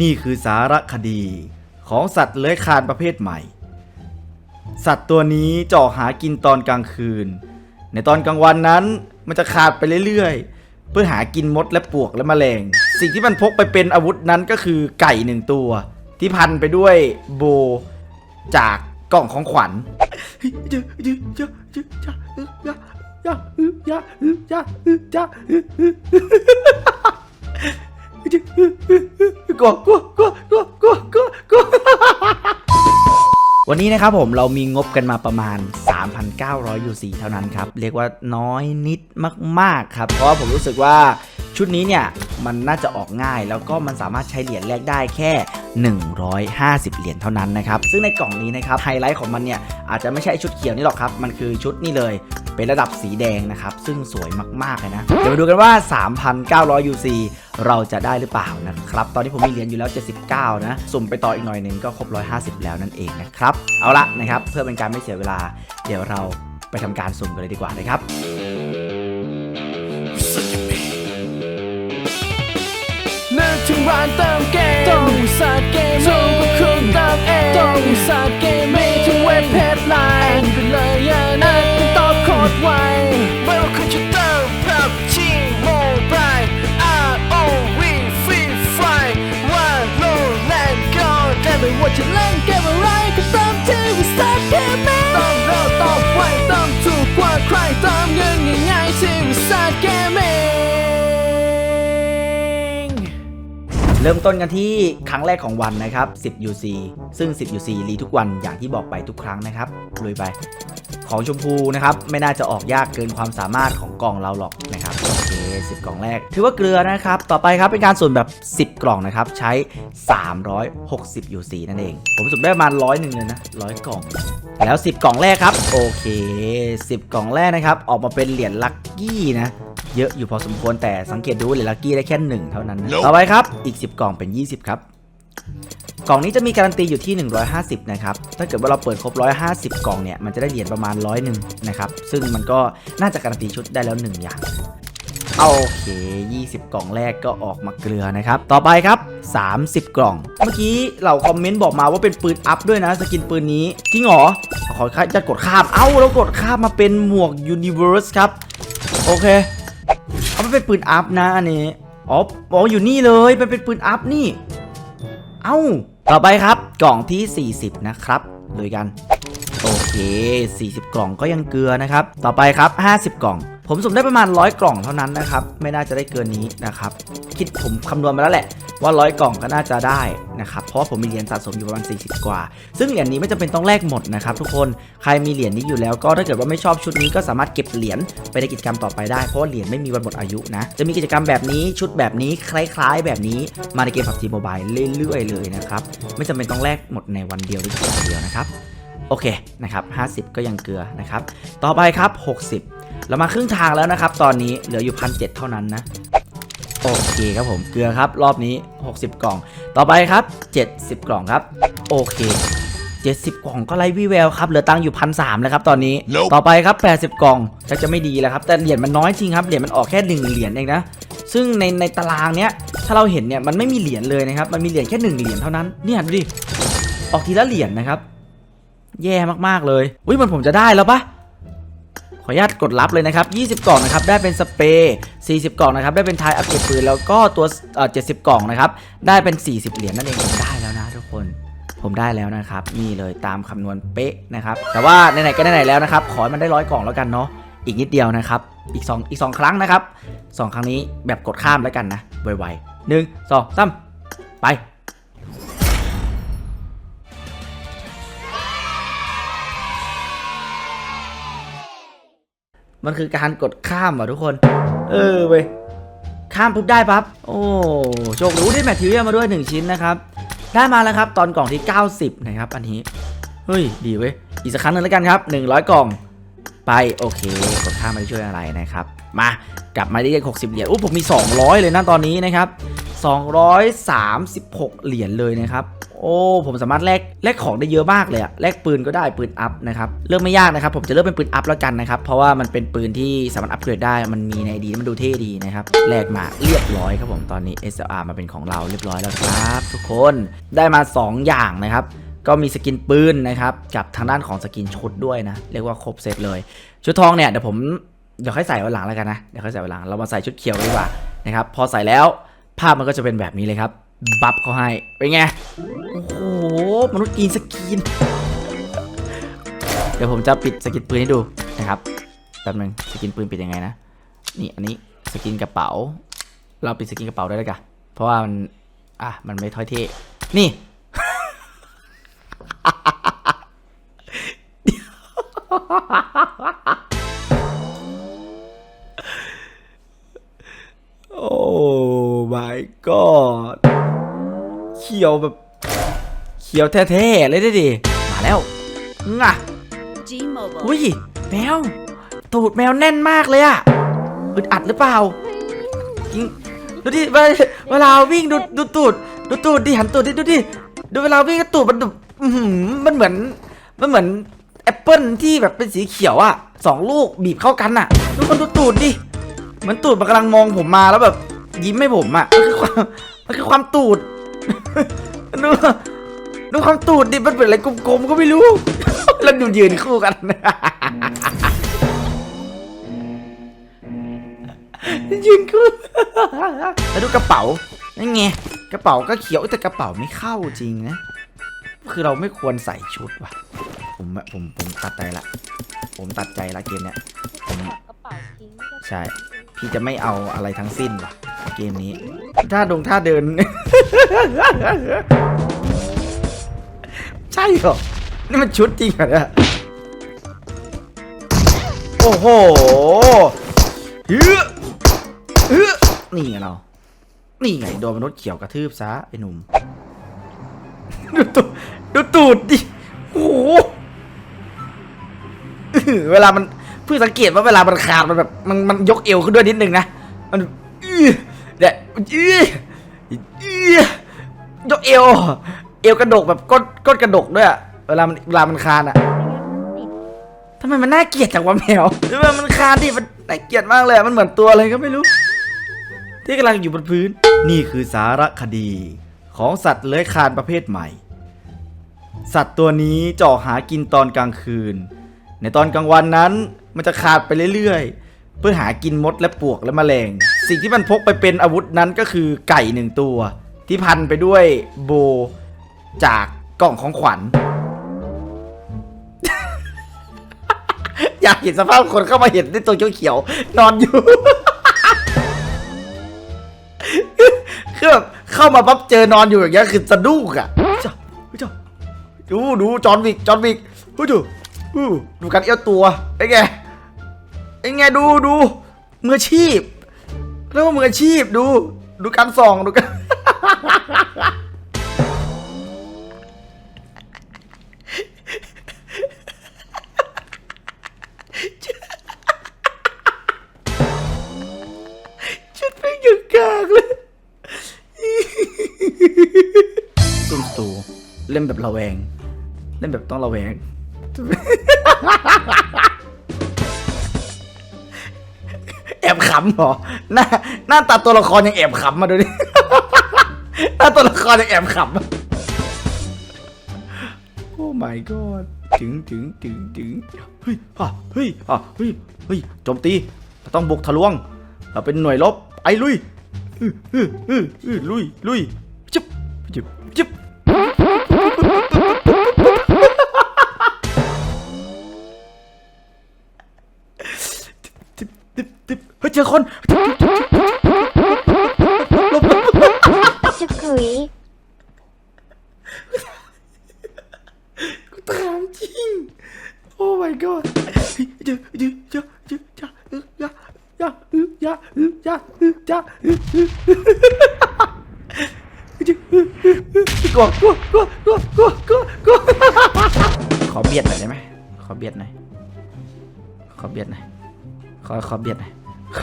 นี่คือสารคดีของสัตว์เลื้อยคลานประเภทใหม่ สัตว์ตัวนี้จะอหากินตอนกลางคืน ในตอนกลางวันนั้นมันจะขาดไปเรื่อยๆ เพื่อหากินมดและปลวกและแมลง สิ่งที่มันพกไปเป็นอาวุธนั้นก็คือไก่หนึ่งตัว ที่พันไปด้วยโบจากกล่องของขวัญ กลัวกลัวกลัวกลัวกลัวกลัวกลัววันนี้นะครับผมเรามีงบกันมาประมาณ 3,900 UC เท่านั้นครับ เรียกว่าน้อยนิดมาก ๆ ครับ เพราะว่าผมรู้สึกว่าชุดนี้เนี่ย มันน่าจะออกง่าย แล้วก็มันสามารถใช้เหรียญแลกได้แค่ 150 เหรียญเท่านั้นนะครับ ซึ่งในกล่องนี้นะครับไฮไลท์ของมันเนี่ย อาจจะไม่ใช่ชุดเขียวนี่หรอกครับ มันคือชุดนี่เลย เป็นระดับสีแดงนะครับ ซึ่งสวยมากๆเลยนะ เดี๋ยวมาดูกันว่า 3,900 UC เราจะได้หรือเปล่านะครับ ตอนนี้ผมมีเหรียญอยู่แล้ว 79 นะ สุ่มไปต่ออีกหน่อยหนึ่งก็ครบ 150 แล้วนั่นเองนะครับ เอาละนะครับ เพื่อเป็นการไม่เสียเวลา เดี๋ยวเราไปทำการสุ่มกันเลยดีกว่านะครับนึกถึงร้านเติมเกม เริ่มต้นกันที่ครั้งแรกของวันนะครับ 10 UC ซึ่ง 10 UC รีทุกวันอย่างที่บอกไปทุกครั้งนะครับลุยไป ของชมพูนะครับ ไม่น่าจะออกยากเกินความสามารถของกล่องเราหรอกนะครับโอเค10 กล่องแรก ถือว่าเกลือนะครับ ต่อไปครับเป็นการสุ่มแบบ 10 กล่องนะครับ ใช้ 360 UC นั่นเอง ผมสุ่มได้ประมาณร้อยหนึ่งเลยนะร้อยกล่อง แล้ว 10 กล่องแรกครับ โอเค 10 กล่องแรกนะครับ ออกมาเป็นเหรียญลัคกี้นะ เยอะอยู่พอสมควรแต่สังเกตดูเหรียญลัคกี้ได้แค่หนึ่งเท่านั้นนะต่อไปครับ อีก 10 กล่องเป็น 20 ครับ กล่องนี้จะมีการันตีอยู่ที่ 150 นะครับ ถ้าเกิดว่าเราเปิดครบ 150 กล่องเนี่ย มันจะได้เหรียญประมาณร้อยหนึ่งนะครับ ซึ่งมันก็น่าจะการันตีชุดได้แล้ว 1 อย่างโอเค 20 กล่องแรกก็ออกมาเกลือนะครับ ต่อไปครับ 30 กล่อง เมื่อกี้เราคอมเมนต์บอกมาว่าเป็นปืนอัพด้วยนะ สกินปืนนี้ จริงเหรอ ขอจะกดข้าม เอ้า เรากดข้ามมาเป็นหมวก Universe ครับ โอเค เอามันเป็นปืนอัพนะอันนี้อ๋ออ๋ออยู่นี่เลยมันเป็นปืนอัพนี่ เอ้า ต่อไปครับกล่องที่ 40 นะครับลุยกัน โอเค 40 กล่องก็ยังเกลือนะครับ ต่อไปครับ 50 กล่อง ผมสุ่มได้ประมาณ 100 กล่องเท่านั้นนะครับ ไม่น่าจะได้เกินนี้นะครับ คิดผมคำนวณมาแล้วแหละ ว่า100กล่องก็น่าจะได้นะครับเพราะผมมีเหรียญสะสมอยู่ประมาณ 40 กว่า ซึ่งเหรียญนี้ไม่จำเป็นต้องแลกหมดนะครับทุกคนใครมีเหรียญนี้อยู่แล้วก็ถ้าเกิดว่าไม่ชอบชุดนี้ก็สามารถเก็บเหรียญไปในกิจกรรมต่อไปได้เพราะว่าเหรียญไม่มีวันหมดอายุนะจะมีกิจกรรมแบบนี้ชุดแบบนี้คล้ายๆ แบบนี้มาในเกม PUBG Mobile เรื่อยๆเลยนะครับไม่จำเป็นต้องแลกหมดในวันเดียวหรือวันเดียวนะครับโอเคนะครับ50 ก็ยังเกลือนะครับต่อไปครับ 60 เรามาครึ่งทางแล้วนะครับตอนนี้เหลืออยู่พันเเท่านั้นนะ โอเคครับผมเกลือครับรอบนี้ 60 กล่อง ต่อไปครับ 70 กล่องครับ โอเค 70 กล่องก็ไร้วิแววครับเหลือตังค์อยู่พันสามแล้วครับตอนนี้ Nope ต่อไปครับ 80 กล่องจะจะไม่ดีแล้วครับแต่เหรียญมันน้อยจริงครับเหรียญมันออกแค่หนึ่งเหรียญเองนะซึ่งในในตารางเนี้ยถ้าเราเห็นเนี่ยมันไม่มีเหรียญเลยนะครับมันมีเหรียญแค่หนึ่งเหรียญเท่านั้นเนี่ยดูดิออกทีละเหรียญนะครับ แย่มากๆเลยอุ้ยมันผมจะได้แล้วปะ ขออนุญาตกดรับเลยนะครับ 20 กล่องนะครับได้เป็นสเปรย์40 กล่องนะครับได้เป็นทายอัปเกรดปืนแล้วก็ตัวเอ่อ70 กล่องนะครับได้เป็น 40 เหรียญนั่นเองผมได้แล้วนะทุกคนผมได้แล้วนะครับนี่เลยตามคำนวณเป๊ะนะครับแต่ว่าไหนๆก็ไหนๆแล้วนะครับขอให้มันได้ร้อยกล่องแล้วกันเนาะอีกนิดเดียวนะครับอีก2อีก2ครั้งนะครับ 2 ครั้งนี้แบบกดข้ามแล้วกันนะไวๆหนึ่งสองสามไป มันคือการกดข้ามอะทุกคน เออเว้ยข้ามปุ๊บได้ปั๊บ โอ้โชครู้ได้แมทเรียลมาด้วย 1 ชิ้นนะครับ ได้มาแล้วครับ ตอนกล่องที่ 90 นะครับ อันนี้ เฮ้ย ดีเว้ย อีกสักครั้งหนึงแล้วกันครับ 100 กล่อง ไป โอเค กดข้ามไม่ได้ช่วยอะไรนะครับ มากลับมาได้ยัง60 เหรียญอู้ผมมี 200 เลยนะตอนนี้นะครับ 236 เหรียญเลยนะครับ โอ้ผมสามารถแลกแลกของได้เยอะมากเลยอะแลกปืนก็ได้ปืนอัพนะครับเลือกไม่ยากนะครับผมจะเลือกเป็นปืนอัพแล้วกันนะครับเพราะว่ามันเป็นปืนที่สามารถอัพเกรดได้มันมีในดีมันดูเท่ดีนะครับแลกมาเรียบร้อยครับผมตอนนี้ SLR มาเป็นของเราเรียบร้อยแล้วครับ ทุกคนได้มา 2 อย่างนะครับก็มีสกินปืนนะครับกับทางด้านของสกินชุดด้วยนะ เรียกว่าครบเซตเลย ชุดทองเนี่ยเดี๋ยวผมเดี๋ยวค่อยใส่วันหลังแล้วกันนะเดี๋ยวค่อยใส่วันหลังเรามาใส่ชุดเขียวดีกว่านะครับพอใส่แล้วภาพมันก็จะเป็นแบบนี้เลยครับ บัฟเขาให้เป็นไง โอ้โห มนุษย์กรีนสกิน เดี๋ยวผมจะปิดสกินปืนให้ดูนะครับแป๊บนึงสกินปืนปิดยังไงนะ นี่อันนี้สกินกระเป๋า เราปิดสกินกระเป๋าได้แล้วกันเพราะว่ามัน อะ มันไม่ท้อยเท่นี่โอ้ my god ขียวแบบ เขียวแท้ๆเลยได้ดิมาแล้วงะ G-Mobile. อุ้ยแมว ตูดแมวแน่นมากเลยอะอึดอัดหรือเปล่าจริงดูดิเวลาเวลาวิ่งดูดูตูดดูตูดดิหันตูดดิดูดิดูเวลาวิ่งก็ตูดมันดูอื้อหือมันเหมือนมันเหมือนแอปเปิลที่แบบเป็นสีเขียวอะสองลูกบีบเข้ากันอะดูคนดูตูดดิเหมือนตูดมันกำลังมองผมมาแล้วแบบยิ้มให้ผมอะมันคือความมันคือความตูด ดูดูความตูดดิมันเป็นอะไรกลมๆก็ไม่รู้ แล้วดูยืนคู่กันยืนคู่แล้วดูกระเป๋านั่นไงกระเป๋าก็เขียวแต่กระเป๋าไม่เข้าจริงนะ คือเราไม่ควรใส่ชุดว่ะ ผมผมผมตัดใจละ ผมตัดใจละเกมเนี้ยผมกระเป๋าทิ้งก็ใช่ พี่จะไม่เอาอะไรทั้งสิ้นว่ะ เกมนี้ท่าดงท่าเดิน ใช่เหรอ นี่มันชุดจริงเหรอเนี่ยโอ้โหเฮ้ยเฮ้ยนี่ไงเรา นี่ไงโดนมนุษย์เขียวกระทืบซะไอ้หนุ่ม ดูตูดดูตูดดิ โอ้โหเวลามันเพิ่งสังเกตว่าเวลามันขาดมันแบบมันมันยกเอวขึ้นด้วยนิดนึงนะ มันอื้อ อื้ออื้อยกเอว เอวกระดกแบบก้นก้นกระดกด้วยอะเวลามันเวลามันคานอะทำไมมันน่าเกลียดจังวะแมวทำไมมันคานดิมันน่าเกลียดมากเลยอะมันเหมือนตัวอะไรก็ไม่รู้ ที่กำลังอยู่บนพื้น นี่คือสารคดี ของสัตว์เลื้อยคลานประเภทใหม่ สัตว์ตัวนี้จะออกหากินตอนกลางคืน ในตอนกลางวันนั้นมันจะขาดไปเรื่อยๆ เพื่อหากินมดและปลวกและแมลง สิ่งที่มันพกไปเป็นอาวุธนั้นก็คือไก่หนึ่งตัว ที่พันไปด้วยโบจากกล่องของขวัญ อยากเห็นสภาพคนเข้ามาเห็นในตัวเขียวๆนอนอยู่ คือแบบเข้ามาปั๊บเจอนอนอยู่อย่างเงี้ยคือสะดุ้งอะจ้าจ้าดูดูจอห์นวิกจอห์นวิกเฮ้ยดูอู้ดูการเอี้ยวตัวไอ้ไงไอ้ไงดูดูมืออาชีพ เรียกว่ามืออาชีพดู ดูการส่องดูกันชุดไม่หยุดกากเลยซุ่มตูเล่นแบบระแวง เล่นแบบต้องระแวง ขำเหรอหน้าหน้าตาตัวละครยังแอบขำมาดูดิ หน้าตัวละครยังแอบขำโอ้ my god ถึงถึงถึงถึงเฮ้ยอะเฮ้ยอะเฮ้ยเฮ้ยโจมตีเราต้องบุกทะลวง เราเป็นหน่วยลบไอ้ลุยอืออื้ออื้ออื้อลุยลุย เฮ้ยเจอคนจะขุยกูถามจริง โอ้ my god เจอเจอเจอเจอเจอเออยายาเออยาเออยาเออยาเออเออกลัวกลัวกลัวกลัวกลัวกลัวกลัวขอเบียดหน่อยได้ไหมขอเบียดหน่อยขอเบียดหน่อยขอขอเบียดหน่อย ข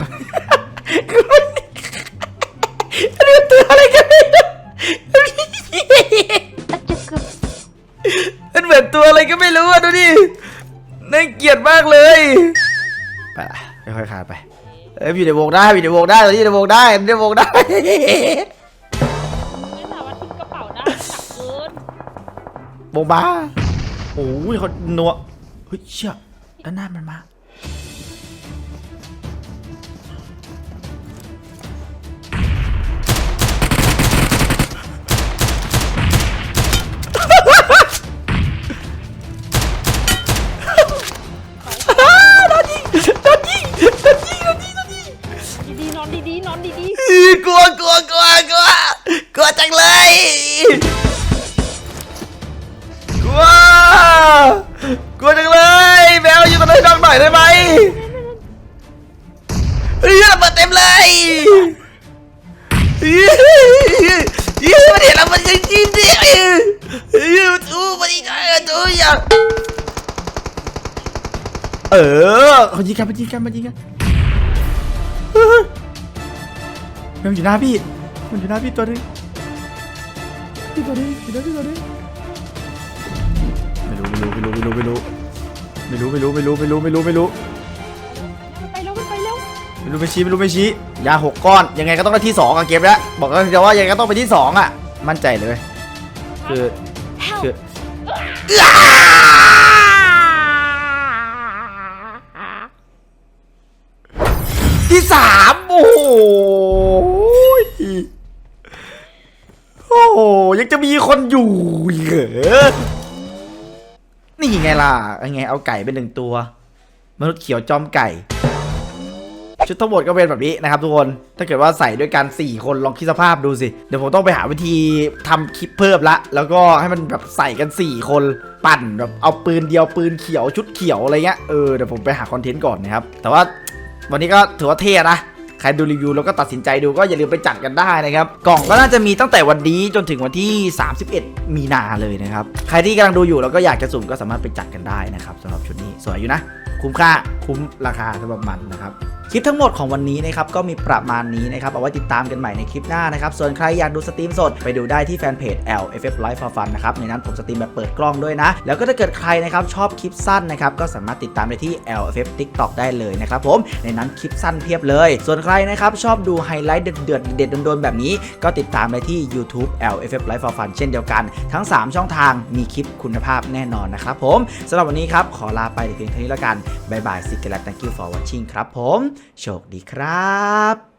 อดูตัวอะไรกันเนี่ยอันเหมือนตัวอะไรก็ไม่รู้อะดูดิน่าเกลียดมากเลยไปละค่อยๆคานไป เอ้ยอยู่ในวงได้อยู่ในวงได้ตอนนี้อยู่ในวงได้อยู่ในวงได้ ไม่สามารถทิ้งกระเป๋าได้หนักเกินวงบ้าโอ้ยเขานัวเฮ้ยเชี่ยด้านหน้ามันมา กลัวกลัวกลัวกลัวกลัวจังเลยกลัวกลัวจังเลยแมวอยู่กับนายน้องหน่อยได้ไหมเฮ้ยระเบิดเต็มเลยยี่ยี่มันเห็นแล้วมันยังกินดิยี่ทูมันอีกแล้วทูอย่าเออเขายิงกันมันยิงกันมันยิงกัน มันอยู่หน้าพี่ มันอยู่หน้าพี่ตัวนึงพี่ตัวนึงอยู่หน้าพี่ตัวนึงไม่รู้ไม่รู้ไม่รู้ไม่รู้ไม่รู้ไม่รู้ไม่รู้ไม่รู้ไม่รู้ไม่รู้ๆไปแล้วไปแล้วไม่รู้ไม่ชี้ไม่รู้ไม่ชี้ยาหกก้อนยังไงก็ต้องได้ที่สองอะเกมแล้วบอกแล้วเดี๋ยวว่ายังไงก็ต้องไปที่สองอะมั่นใจเลยคือคือที่สามโอ้โหโอ้โห ยังจะมีคนอยู่เหรอนี่ไงล่ะยังไงเอาไก่เป็นหนึ่งตัว มนุษย์เขียวจอมไก่ ชุดทั้งหมดก็เป็นแบบนี้นะครับทุกคน ถ้าเกิดว่าใส่ด้วยกัน 4 คนลองคิดสภาพดูสิ เดี๋ยวผมต้องไปหาวิธีทำคลิปเพิ่มละ แล้วก็ให้มันแบบใส่กัน 4 คนปั่นแบบเอาปืนเดียวปืนเขียวชุดเขียวอะไรเงี้ย เออเดี๋ยวผมไปหาคอนเทนต์ก่อนนะครับ แต่ว่าวันนี้ก็ถือว่าเท่นะ ใครดูรีวิวแล้วก็ตัดสินใจดูก็อย่าลืมไปจัดกันได้นะครับ กล่องก็น่าจะมีตั้งแต่วันนี้จนถึงวันที่ 31 มีนาเลยนะครับ ใครที่กำลังดูอยู่แล้วก็อยากจะสุ่มก็สามารถไปจัดกันได้นะครับสำหรับชุดนี้สวยอยู่นะ คุ้มค่าคุ้มราคาสำหรับมันนะครับ คลิปทั้งหมดของวันนี้นะครับก็มีประมาณนี้นะครับเอาไว้ติดตามกันใหม่ในคลิปหน้านะครับส่วนใครอยากดูสตรีมสดไปดูได้ที่แฟนเพจ LFF Live for Fun นะครับในนั้นผมสตรีมแบบเปิดกล้องด้วยนะ แล้วก็ถ้าเกิดใครนะครับชอบคลิปสั้นนะครับก็สามารถติดตามได้ที่ LFF TikTok ได้เลยนะครับผมในนั้นคลิปสั้นเพียบเลย ส่วนใครนะครับชอบดูไฮไลท์เดือดๆเด็ดโดนแบบนี้ ก็ติดตามได้ที่ YouTube LFF Live for Fun เช่นเดียวกัน ทั้ง 3 ช่องทางมีคลิปคุณภาพแน่นอนนะครับผมสำหรับวันนี้ครับขอลาไปเพียงเท่านี้แล้วกันบายบายสิกเกลั thank you for watching ครับผมโชคดีครับ